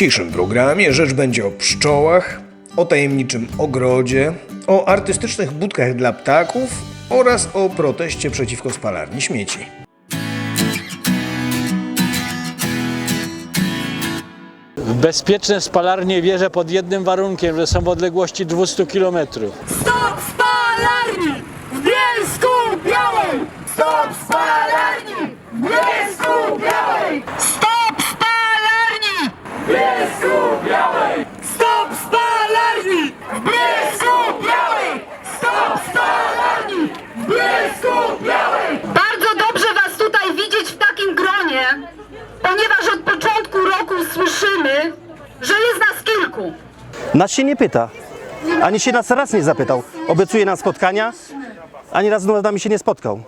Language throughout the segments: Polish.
W dzisiejszym programie rzecz będzie o pszczołach, o tajemniczym ogrodzie, o artystycznych budkach dla ptaków oraz o proteście przeciwko spalarni śmieci. W bezpieczne spalarnie wierzę pod jednym warunkiem, że są w odległości 200 km. Stop spalarni w Bielsku Białej! Stop spalarni w Bielsku Białej! Stop Bielsku Białej! Stop spalarni w Bielsku Białej! Stop spalarni w Bielsku Białej! Bardzo dobrze Was tutaj widzieć w takim gronie, ponieważ od początku roku słyszymy, że jest nas kilku. Nas się nie pyta. Ani się nas raz nie zapytał. Obiecuje nam spotkania, ani raz z nami się nie spotkał.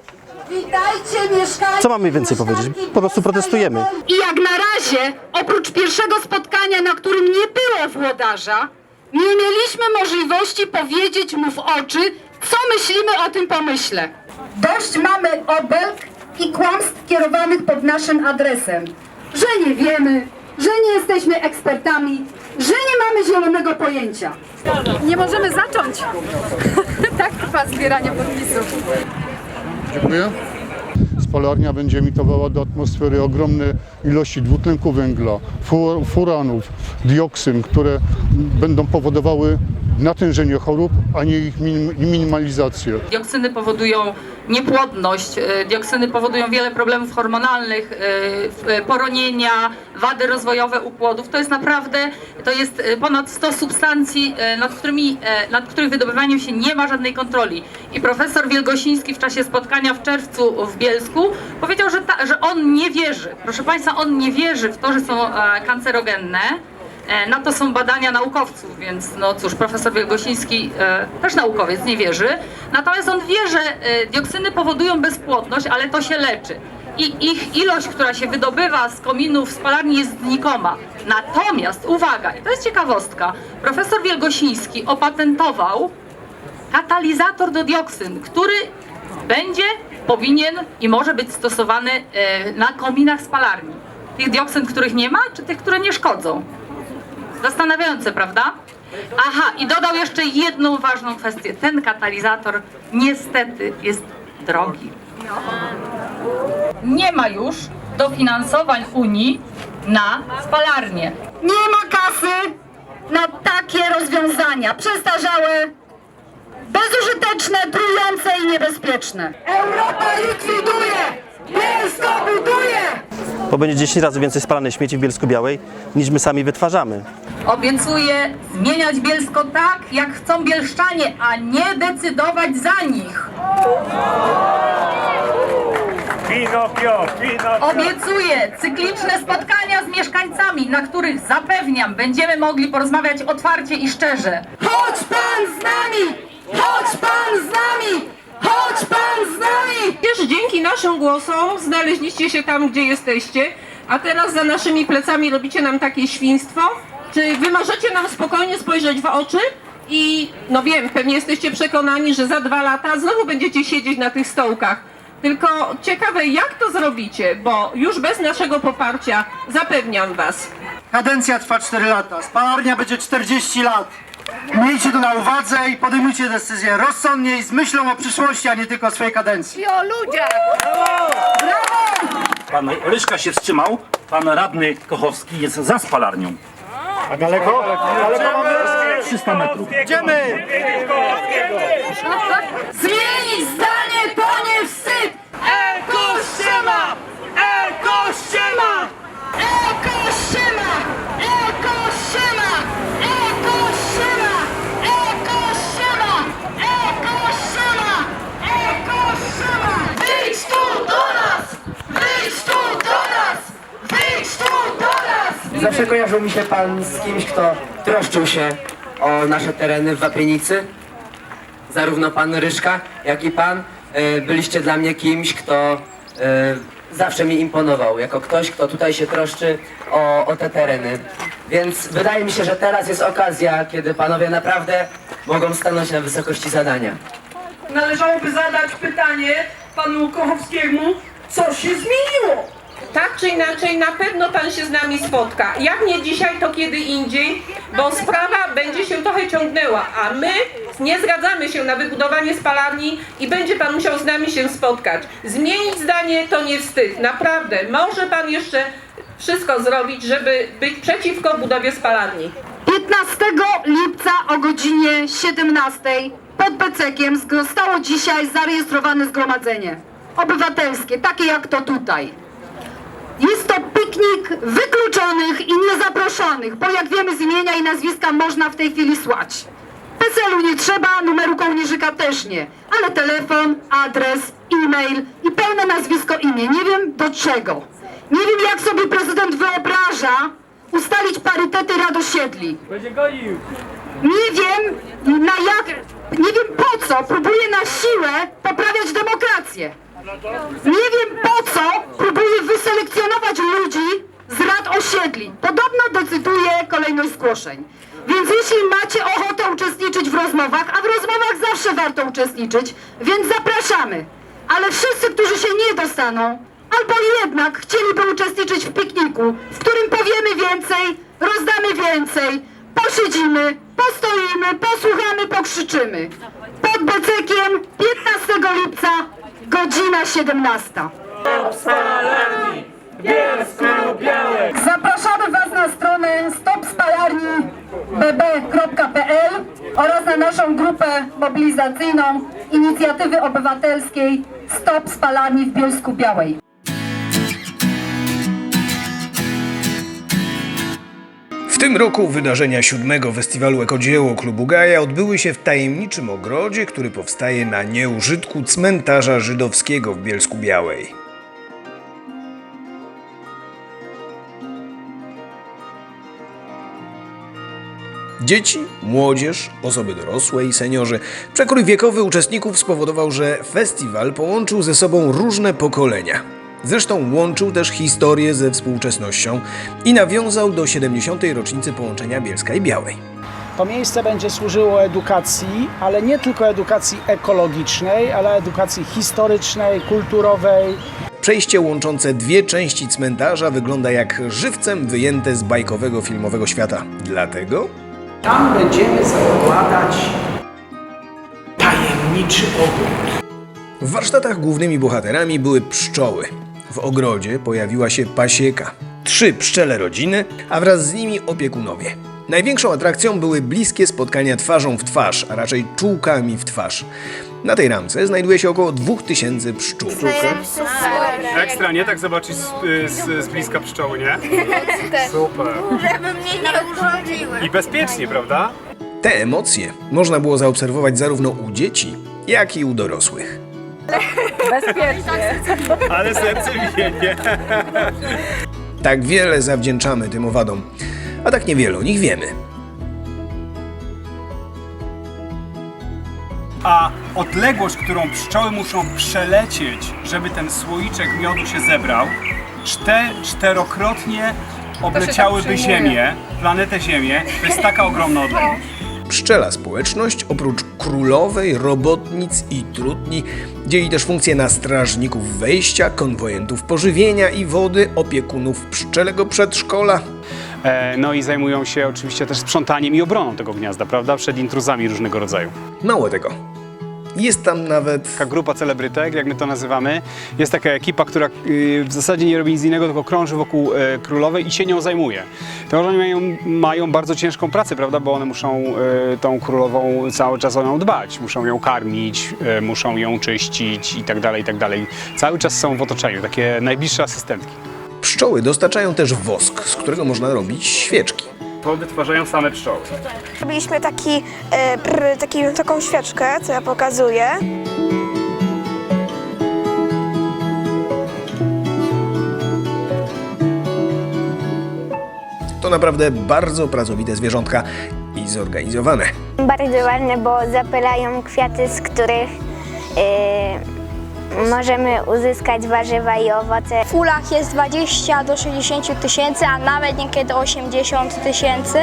Co mamy więcej powiedzieć? Po prostu protestujemy. I jak na razie, oprócz pierwszego spotkania, na którym nie było włodarza, nie mieliśmy możliwości powiedzieć mu w oczy, co myślimy o tym pomyśle. Dość mamy obelg i kłamstw kierowanych pod naszym adresem, że nie wiemy, że nie jesteśmy ekspertami, że nie mamy zielonego pojęcia. Nie możemy zacząć. tak trwa zbieranie podpisów. Dziękuję. Spalarnia będzie emitowała do atmosfery ogromne ilości dwutlenku węgla, fu- furanów, dioksyn, które będą powodowały natężenie chorób, a nie ich minim- minimalizację. Dioksyny powodują niepłodność, e, dioksyny powodują wiele problemów hormonalnych, e, e, poronienia, wady rozwojowe u płodów. To jest naprawdę, to jest ponad 100 substancji, nad, którymi, nad których wydobywaniem się nie ma żadnej kontroli. I profesor Wielgosiński w czasie spotkania w czerwcu w Bielsku powiedział, że, ta, że on nie wierzy, proszę Państwa, on nie wierzy w to, że są kancerogenne. E, Na to są badania naukowców, więc no cóż, profesor Wielgosiński e, też naukowiec nie wierzy. Natomiast on wie, że e, dioksyny powodują bezpłodność, ale to się leczy. I ich ilość, która się wydobywa z kominów spalarni jest znikoma. Natomiast, uwaga, to jest ciekawostka, profesor Wielgosiński opatentował katalizator do dioksyn, który będzie, powinien i może być stosowany na kominach spalarni. Tych dioksyn, których nie ma, czy tych, które nie szkodzą? Zastanawiające, prawda? Aha, i dodał jeszcze jedną ważną kwestię. Ten katalizator niestety jest drogi. Nie ma już dofinansowań Unii na spalarnię. Nie ma kasy na takie rozwiązania przestarzałe, bezużyteczne, trujące i niebezpieczne. Europa likwiduje! Bielsko buduje! Bo będzie 10 razy więcej spalanej śmieci w Bielsku Białej, niż my sami wytwarzamy. Obiecuję zmieniać Bielsko tak, jak chcą bielszczanie, a nie decydować za nich. Pinokio, Pinokio. Obiecuję cykliczne spotkania z mieszkańcami, na których zapewniam, będziemy mogli porozmawiać otwarcie i szczerze. Chodź pan z nami! Chodź pan z nami! Chodź pan z nami! Też dzięki naszym głosom znaleźliście się tam, gdzie jesteście, a teraz za naszymi plecami robicie nam takie świństwo. Czy wy możecie nam spokojnie spojrzeć w oczy? I no wiem, pewnie jesteście przekonani, że za dwa lata znowu będziecie siedzieć na tych stołkach. Tylko ciekawe, jak to zrobicie, bo już bez naszego poparcia zapewniam was, Kadencja trwa 4 lata, spalarnia będzie 40 lat. Miejcie to na uwadze i podejmujcie decyzje rozsądnie i z myślą o przyszłości, a nie tylko o swojej kadencji. Pan Ryszka się wstrzymał, pan radny Kochowski jest za spalarnią. A daleko? Daleko mamy? 300 metrów. Idziemy! Zmienić zdanie to nie wstyd! Ekościema! Ekościema! Ekościema! Ekościema! Ekościema! Ekościema! Ekościema! Ekościema! Wyjdź tu do nas! Wyjdź tu do nas! Wyjdź tu do nas! Zawsze kojarzył mi się pan z kimś, kto troszczył się o nasze tereny w Wapienicy. Zarówno pan Ryszka, jak i pan e, byliście dla mnie kimś, kto e, zawsze mi imponował. Jako ktoś, kto tutaj się troszczy o, o te tereny. Więc wydaje mi się, że teraz jest okazja, kiedy panowie naprawdę mogą stanąć na wysokości zadania. Należałoby zadać pytanie panu Kochowskiemu, co się zmieniło? Tak czy inaczej, na pewno pan się z nami spotka. Jak nie dzisiaj, to kiedy indziej, bo sprawa będzie się trochę ciągnęła, a my nie zgadzamy się na wybudowanie spalarni i będzie pan musiał z nami się spotkać. Zmienić zdanie to nie wstyd. Naprawdę, może pan jeszcze wszystko zrobić, żeby być przeciwko budowie spalarni. 15 lipca o godzinie 17 pod Becekiem zostało dzisiaj zarejestrowane zgromadzenie obywatelskie, takie jak to tutaj. Jest to piknik wykluczonych i niezaproszonych, bo jak wiemy z imienia i nazwiska można w tej chwili słać. PESEL-u nie trzeba, numeru kołnierzyka też nie, ale telefon, adres, e-mail i pełne nazwisko, imię. Nie wiem do czego. Nie wiem jak sobie prezydent wyobraża ustalić parytety rad osiedli. Nie wiem na jak, nie wiem po co próbuje na siłę poprawiać demokrację. Nie wiem po co próbuje wyselekcjonować ludzi z rad osiedli. Podobno decyduje kolejność zgłoszeń. Więc jeśli macie ochotę uczestniczyć w rozmowach, a w rozmowach zawsze warto uczestniczyć, więc zapraszamy. Ale wszyscy, którzy się nie dostaną, albo jednak chcieliby uczestniczyć w pikniku, w którym powiemy więcej, rozdamy więcej, posiedzimy, postoimy, posłuchamy, pokrzyczymy. Pod Becekiem 15 lipca, godzina 17. Zapraszamy Was na stronę stopspalarni.bb.pl oraz na naszą grupę mobilizacyjną inicjatywy obywatelskiej Stop Spalarni w Bielsku Białej. Tym roku wydarzenia siódmego festiwalu Ekodzieło Klubu Gaja odbyły się w tajemniczym ogrodzie, który powstaje na nieużytku cmentarza żydowskiego w Bielsku Białej. Dzieci, młodzież, osoby dorosłe i seniorzy. Przekrój wiekowy uczestników spowodował, że festiwal połączył ze sobą różne pokolenia. Zresztą łączył też historię ze współczesnością i nawiązał do 70. rocznicy połączenia Bielska i Białej. To miejsce będzie służyło edukacji, ale nie tylko edukacji ekologicznej, ale edukacji historycznej, kulturowej. Przejście łączące dwie części cmentarza wygląda jak żywcem wyjęte z bajkowego filmowego świata. Dlatego Tam będziemy zakładać tajemniczy ogród. w warsztatach głównymi bohaterami były pszczoły. W ogrodzie pojawiła się pasieka. Trzy pszczele rodziny, a wraz z nimi opiekunowie. Największą atrakcją były bliskie spotkania twarzą w twarz, a raczej czułkami w twarz. Na tej ramce znajduje się około 2000 pszczół. Ekstra, nie? Tak zobaczyć z, z, z bliska pszczoły, nie? Super. Żeby mnie nie urządziły. I bezpiecznie, prawda? Te emocje można było zaobserwować zarówno u dzieci, jak i u dorosłych. Ale serce nie? Tak wiele zawdzięczamy tym owadom, a tak niewiele o nich wiemy. A odległość, którą pszczoły muszą przelecieć, żeby ten słoiczek miodu się zebrał, czte, czterokrotnie obleciałyby Ziemię, planetę Ziemię. To jest taka ogromna odległość. Pszczela społeczność, oprócz królowej, robotnic i trutni, dzieli też funkcje na strażników wejścia, konwojentów pożywienia i wody, opiekunów pszczelego przedszkola. E, no i zajmują się oczywiście też sprzątaniem i obroną tego gniazda, prawda? Przed intruzami różnego rodzaju. Mało tego. Jest tam nawet Taka grupa celebrytek, jak my to nazywamy. Jest taka ekipa, która y, w zasadzie nie robi nic innego, tylko krąży wokół e, królowej i się nią zajmuje. To oni mają, mają bardzo ciężką pracę, prawda? Bo one muszą e, tą królową cały czas o nią dbać. Muszą ją karmić, e, muszą ją czyścić i tak dalej, i tak dalej. Cały czas są w otoczeniu, takie najbliższe asystentki. pszczoły dostarczają też wosk, z którego można robić świeczki. To wytwarzają same pszczoły. Robiliśmy taki, e, pr, taki, taką świeczkę, co ja pokazuję. To naprawdę bardzo pracowite zwierzątka i zorganizowane. Bardzo ładne, bo zapylają kwiaty, z których e, możemy uzyskać warzywa i owoce. W ulach jest 20 do 60 tysięcy, a nawet niekiedy 80 tysięcy.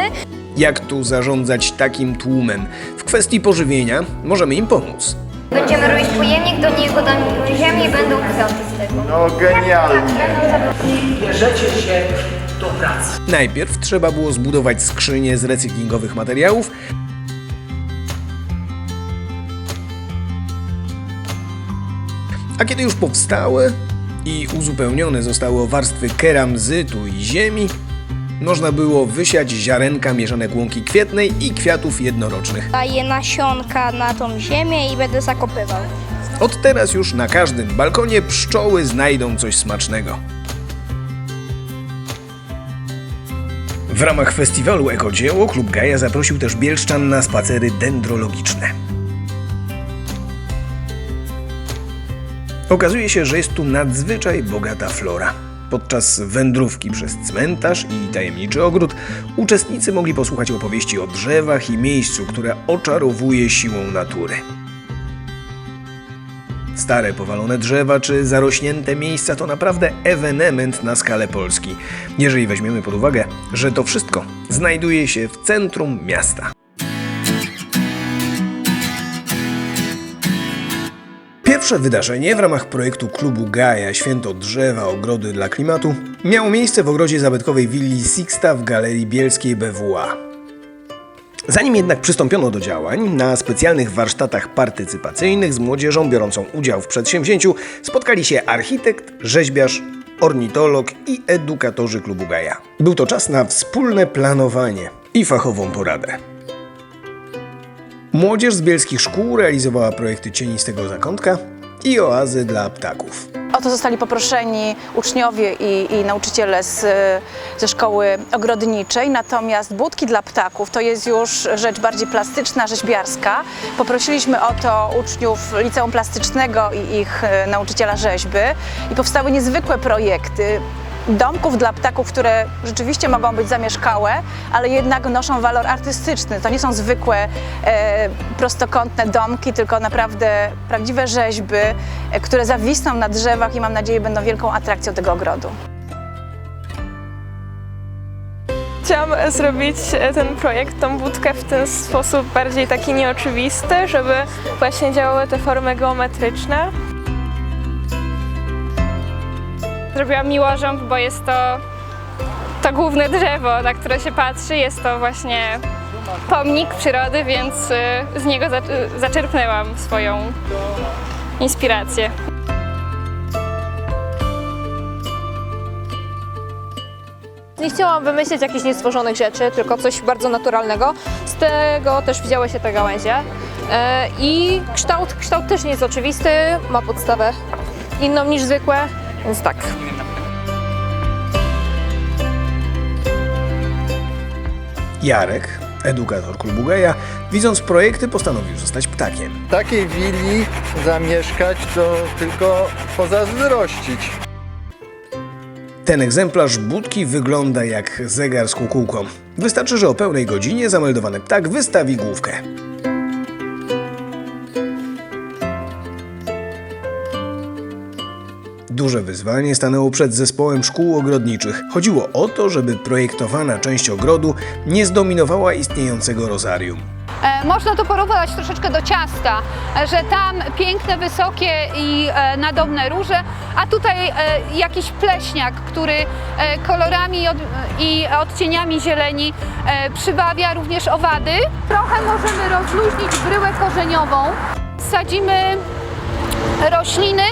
Jak tu zarządzać takim tłumem? W kwestii pożywienia możemy im pomóc. Będziemy robić pojemnik, do niego damy ziemię i będą kwiaty z tego. No genialnie. Bierzecie się do pracy. Najpierw trzeba było zbudować skrzynię z recyklingowych materiałów, a kiedy już powstały i uzupełnione zostały o warstwy keramzytu i ziemi, można było wysiać ziarenka mieszanek łąki kwietnej i kwiatów jednorocznych. Daję nasionka na tą ziemię i będę zakopywał. Od teraz już na każdym balkonie pszczoły znajdą coś smacznego. W ramach festiwalu Ekodzieło Klub Gaja zaprosił też Bielszczan na spacery dendrologiczne. Okazuje się, że jest tu nadzwyczaj bogata flora. Podczas wędrówki przez cmentarz i tajemniczy ogród uczestnicy mogli posłuchać opowieści o drzewach i miejscu, które oczarowuje siłą natury. Stare powalone drzewa czy zarośnięte miejsca to naprawdę ewenement na skalę Polski, jeżeli weźmiemy pod uwagę, że to wszystko znajduje się w centrum miasta. Pierwsze wydarzenie w ramach projektu klubu Gaja Święto Drzewa Ogrody dla Klimatu miało miejsce w ogrodzie zabytkowej willi Sixta w Galerii Bielskiej BWA. Zanim jednak przystąpiono do działań, na specjalnych warsztatach partycypacyjnych z młodzieżą biorącą udział w przedsięwzięciu spotkali się architekt, rzeźbiarz, ornitolog i edukatorzy klubu Gaja. Był to czas na wspólne planowanie i fachową poradę. Młodzież z bielskich szkół realizowała projekty cienistego zakątka i oazy dla ptaków. O to zostali poproszeni uczniowie i, i nauczyciele z, ze szkoły ogrodniczej, natomiast budki dla ptaków to jest już rzecz bardziej plastyczna, rzeźbiarska. Poprosiliśmy o to uczniów liceum plastycznego i ich e, nauczyciela rzeźby i powstały niezwykłe projekty domków dla ptaków, które rzeczywiście mogą być zamieszkałe, ale jednak noszą walor artystyczny. To nie są zwykłe e, prostokątne domki, tylko naprawdę prawdziwe rzeźby, e, które zawisną na drzewach i mam nadzieję będą wielką atrakcją tego ogrodu. Chciałam e, zrobić e, ten projekt, tą budkę w ten sposób bardziej taki nieoczywisty, żeby właśnie działały te formy geometryczne. Zrobiłam miłożąb, bo jest to to główne drzewo, na które się patrzy. Jest to właśnie pomnik przyrody, więc y, z niego zac- zaczerpnęłam swoją inspirację. Nie chciałam wymyślić jakichś niestworzonych rzeczy, tylko coś bardzo naturalnego. Z tego też wzięły się te gałęzie. E, I kształt, kształt też nie jest oczywisty, ma podstawę inną niż zwykłe, więc tak. Jarek, edukator klubu Gaja, widząc projekty postanowił zostać ptakiem. W takiej willi zamieszkać to tylko pozazdrościć. Ten egzemplarz budki wygląda jak zegar z kukułką. Wystarczy, że o pełnej godzinie zameldowany ptak wystawi główkę. Duże wyzwanie stanęło przed zespołem szkół ogrodniczych. Chodziło o to, żeby projektowana część ogrodu nie zdominowała istniejącego rozarium. E, Można to porównać troszeczkę do ciasta, że tam piękne, wysokie i e, nadobne róże, a tutaj e, jakiś pleśniak, który kolorami i od, i odcieniami zieleni przybawia również owady. Trochę możemy rozluźnić bryłę korzeniową. Sadzimy rośliny,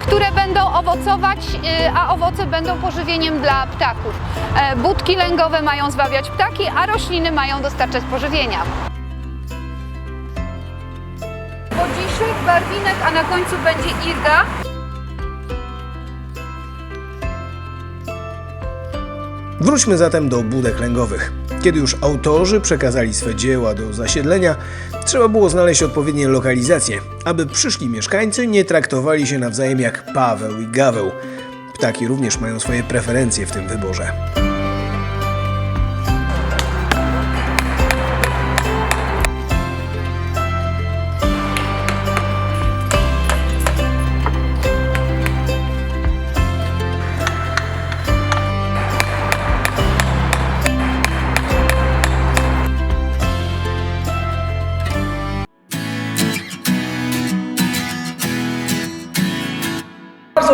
które będą owocować, e, a owoce będą pożywieniem dla ptaków. E, Budki lęgowe mają zwabiać ptaki, a rośliny mają dostarczać pożywienia. Wodziszek, barwinek, a na końcu będzie irga. Wróćmy zatem do budek lęgowych. Kiedy już autorzy przekazali swe dzieła do zasiedlenia, trzeba było znaleźć odpowiednie lokalizacje, aby przyszli mieszkańcy nie traktowali się nawzajem jak Paweł i Gaweł. Ptaki również mają swoje preferencje w tym wyborze.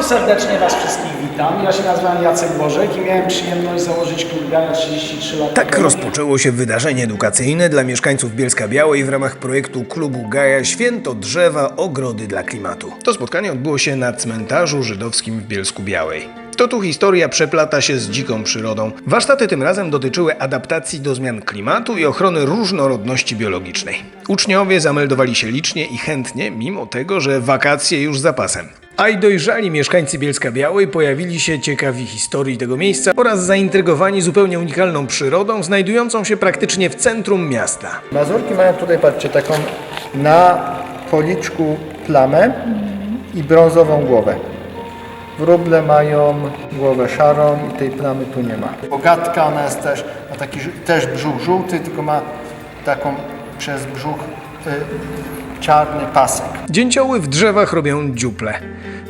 Serdecznie Was wszystkich witam. Ja się nazywam Jacek Bożek i miałem przyjemność założyć klub Gaja 33 lata Tak rozpoczęło się wydarzenie edukacyjne dla mieszkańców Bielska Białej w ramach projektu klubu Gaja Święto Drzewa Ogrody dla Klimatu. To spotkanie odbyło się na cmentarzu żydowskim w Bielsku Białej. To tu historia przeplata się z dziką przyrodą. Warsztaty tym razem dotyczyły adaptacji do zmian klimatu i ochrony różnorodności biologicznej. Uczniowie zameldowali się licznie i chętnie, mimo tego, że wakacje już za pasem. A i dojrzali mieszkańcy Bielska Białej pojawili się ciekawi historii tego miejsca oraz zaintrygowani zupełnie unikalną przyrodą znajdującą się praktycznie w centrum miasta. Mazurki mają tutaj, patrzcie, taką na policzku plamę i brązową głowę. Wróble mają głowę szarą i tej plamy tu nie ma. Bogatka, ona jest też, ma taki też brzuch żółty, tylko ma taką przez brzuch y, czarny pasek. Dzięcioły w drzewach robią dziuple.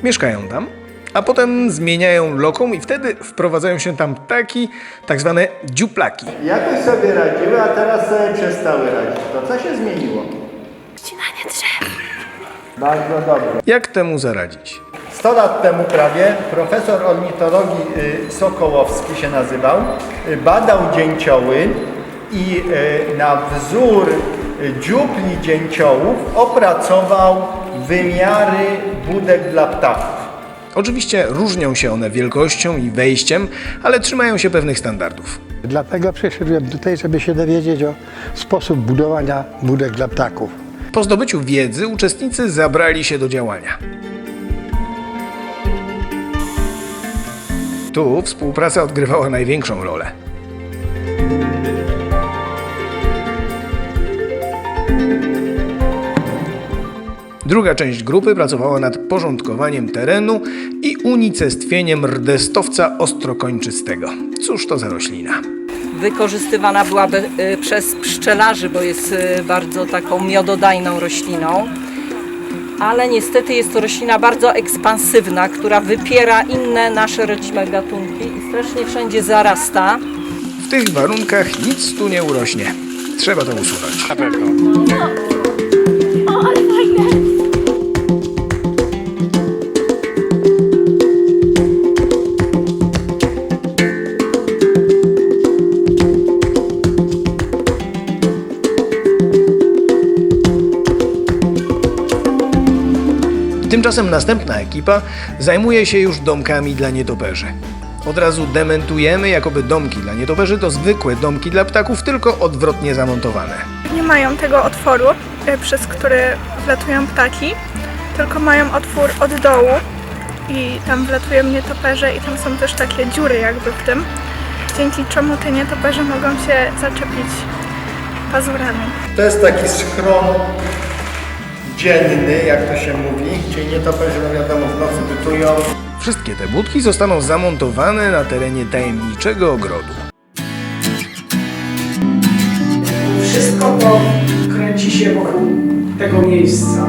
Mieszkają tam, a potem zmieniają lokum i wtedy wprowadzają się tam ptaki, tak zwane dziuplaki. Jakoś sobie radziły, a teraz sobie przestały radzić. To co się zmieniło? Ścinanie drzew. Bardzo dobrze. Jak temu zaradzić? 100 lat temu prawie profesor ornitologii y, Sokołowski się nazywał, y, badał dzięcioły i y, na wzór dziupli dzięciołów opracował wymiary budek dla ptaków. Oczywiście różnią się one wielkością i wejściem, ale trzymają się pewnych standardów. Dlatego przyszedłem tutaj, żeby się dowiedzieć o sposób budowania budek dla ptaków. Po zdobyciu wiedzy uczestnicy zabrali się do działania. Tu współpraca odgrywała największą rolę. Druga część grupy pracowała nad porządkowaniem terenu i unicestwieniem rdestowca ostrokończystego. Cóż to za roślina? wykorzystywana byłaby y, przez pszczelarzy, bo jest y, bardzo taką miododajną rośliną. Ale niestety jest to roślina bardzo ekspansywna, która wypiera inne nasze rodzime gatunki i strasznie wszędzie zarasta. W tych warunkach nic tu nie urośnie. Trzeba to usunąć. Na pewno. Tymczasem następna ekipa zajmuje się już domkami dla nietoperzy. Od razu dementujemy, jakoby domki dla nietoperzy to zwykłe domki dla ptaków, tylko odwrotnie zamontowane. Nie mają tego otworu, y, przez który wlatują ptaki, tylko mają otwór od dołu i tam wlatują nietoperze i tam są też takie dziury jakby w tym, dzięki czemu te nietoperze mogą się zaczepić pazurami. To jest taki schron dzienny, jak to się mówi, gdzie nietoperze, no wiadomo, w nocy bytują. Wszystkie te budki zostaną zamontowane na terenie tajemniczego ogrodu. Wszystko to kręci się wokół tego miejsca,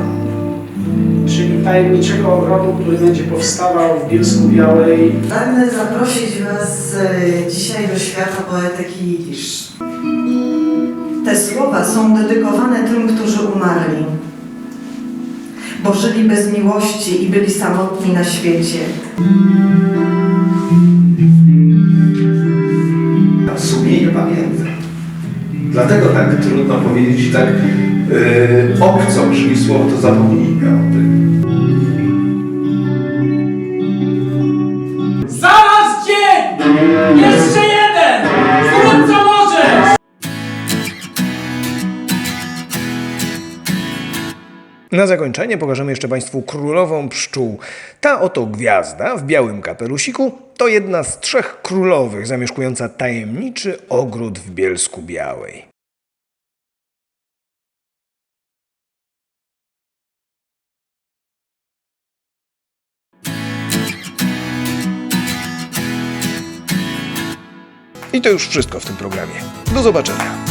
czyli tajemniczego ogrodu, który będzie powstawał w Bielsku Białej. Pragnę zaprosić Was e, dzisiaj do świata poetyki Jidysz. Te słowa są dedykowane tym, którzy umarli, bo żyli bez miłości i byli samotni na świecie. Sumienie pamięta. Dlatego tak trudno powiedzieć, tak yy, obco brzmi słowo, to zapomnijmy o tym. Na zakończenie pokażemy jeszcze Państwu królową pszczół. Ta oto gwiazda w białym kapelusiku to jedna z trzech królowych zamieszkująca tajemniczy ogród w Bielsku Białej. I to już wszystko w tym programie. Do zobaczenia.